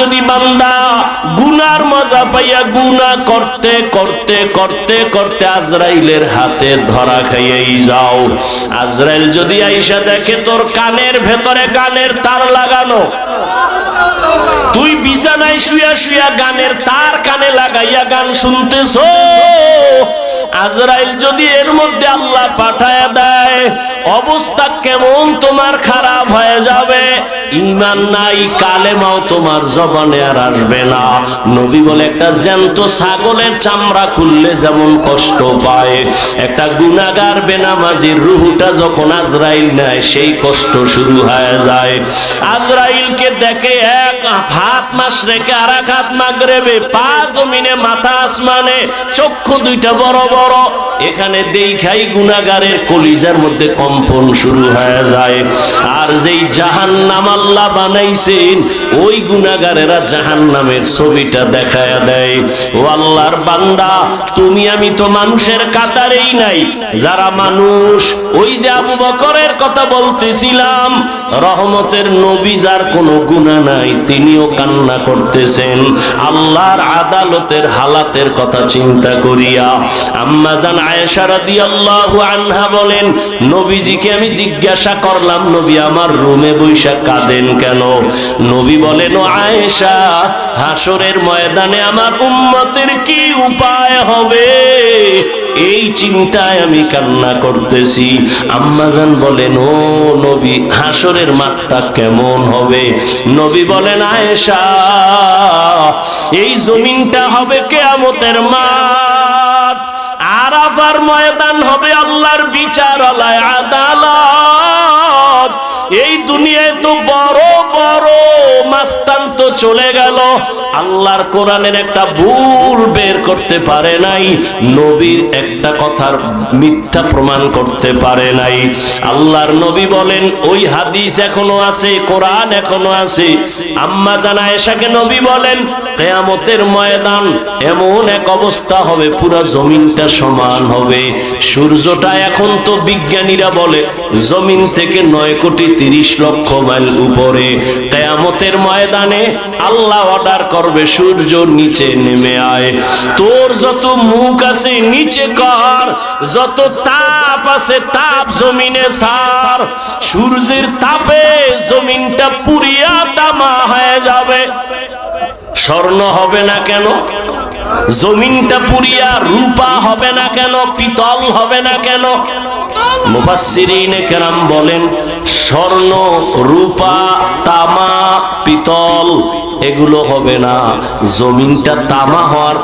যদি বান্দা গুনার মজা পাইয়া গুনা করতে করতে করতে করতে আজরাইলের হাতে ধরা খাইয়াই যাও। আজরাইল যদি আইসা দেখে তোর কানের ভেতরে গানের তার লাগানো, তুই বিছানায় শুয়া শুয়া গানের তার কানে লাগাইয়া গান শুনতেছ, আজরাইল যদি এর মধ্যে আল্লাহ পাঠায় দেয় অবস্থা কেমন তোমার খারাপ হয়ে যাবে? ইমান নাই, কালেমাও তোমার জবানে আর আসবে না। নবী বলে, একটা জ্যান্ত ছাগলের চামড়া খুললে যেমন কষ্ট পায়। একটা গুনাগার বেনামাজির রুহুটা যখন আজরাইল নেয়, সেই কষ্ট শুরু হয়ে যায়। আজরাইলকে দেখে এক হাত মাস রেখে আর এক হাত মাগরেবে, পা জমিনে, মাথা আসমানে, চক্ষু দুইটা বড় বড়। এখানে দেখাই গুনাগারের কলিজার মধ্যে কম্পন শুরু হয়ে যায়। আর যেই জাহান নাম আল্লাহ বানাইছেন ওই গুনাগারেরা জাহান নামের ছবিটা দেখায় দেয়। ও আল্লাহর বান্দা, তুমি আমি তো মানুষের কাতারেই নাই। যারা মানুষ, ওই যে আবু বকরের কথা বলতেছিলাম, রহমতের নবী যার কোনো গুণা নাই, তিনিও কান্না করতেছেন। আল্লাহর আদালতের হালাতের কথা চিন্তা করিয়া আম্মা জান আয়েশা রাদিয়াল্লাহু আনহা বলেন, নবীজিকে আমি জিজ্ঞাসা করলাম, নবী আমার রুমে বৈশা কাঁদেন কেন? নবী বলেন আয়েশা হাসরের ময়দানে আমার উম্মতের কি উপায় হবে? এই চিন্তায় আমি কান্না করতেছি। আম্মাজান বলেন, ও নবী হাসরের মাঠটা কেমন হবে? নবী বলেন, আয়েশা, এই জমিনটা হবে কেয়ামতের মাঠ। আরাফার ময়দান হবে আল্লাহর বিচারালয় আদালত। চলে গেল। আল্লাহর কোরআনের একটা ভুল বের করতে পারে নাই, নবীর একটা কথার মিথ্যা প্রমাণ করতে পারে নাই। আল্লাহর নবী বলেন, ওই হাদিস এখনও আছে, কোরআন এখনও আছে। আম্মা জানা এসাকে নবী বলেন, কেয়ামতের ময়দান এমন এক অবস্থা হবে, পুরো জমিনটা সমান হবে। সূর্যটা এখন তো বিজ্ঞানীরা বলে, জমিন থেকে নয় কোটি তিরিশ লক্ষ মাইল উপরে। কেয়ামতের ময়দানে আল্লাহ অর্ডার করবে সূর্য নিচে নেমে আয়। তোর যত মুখ আছে নিচে কর, যত তাপ আছে তাপ জমিনে সার। সূর্যের তাপে জমিনটা পুরিয়া তামা হয়ে যাবে। স্বর্ণ হবে না কেন? জমিনটা পুরিয়া রূপা হবে না কেন? পিতল হবে না কেন? বলেন, স্বর্ণ, রূপা, তামা, পিতল এগুলো হবে না। জমিনটা তামা হওয়ার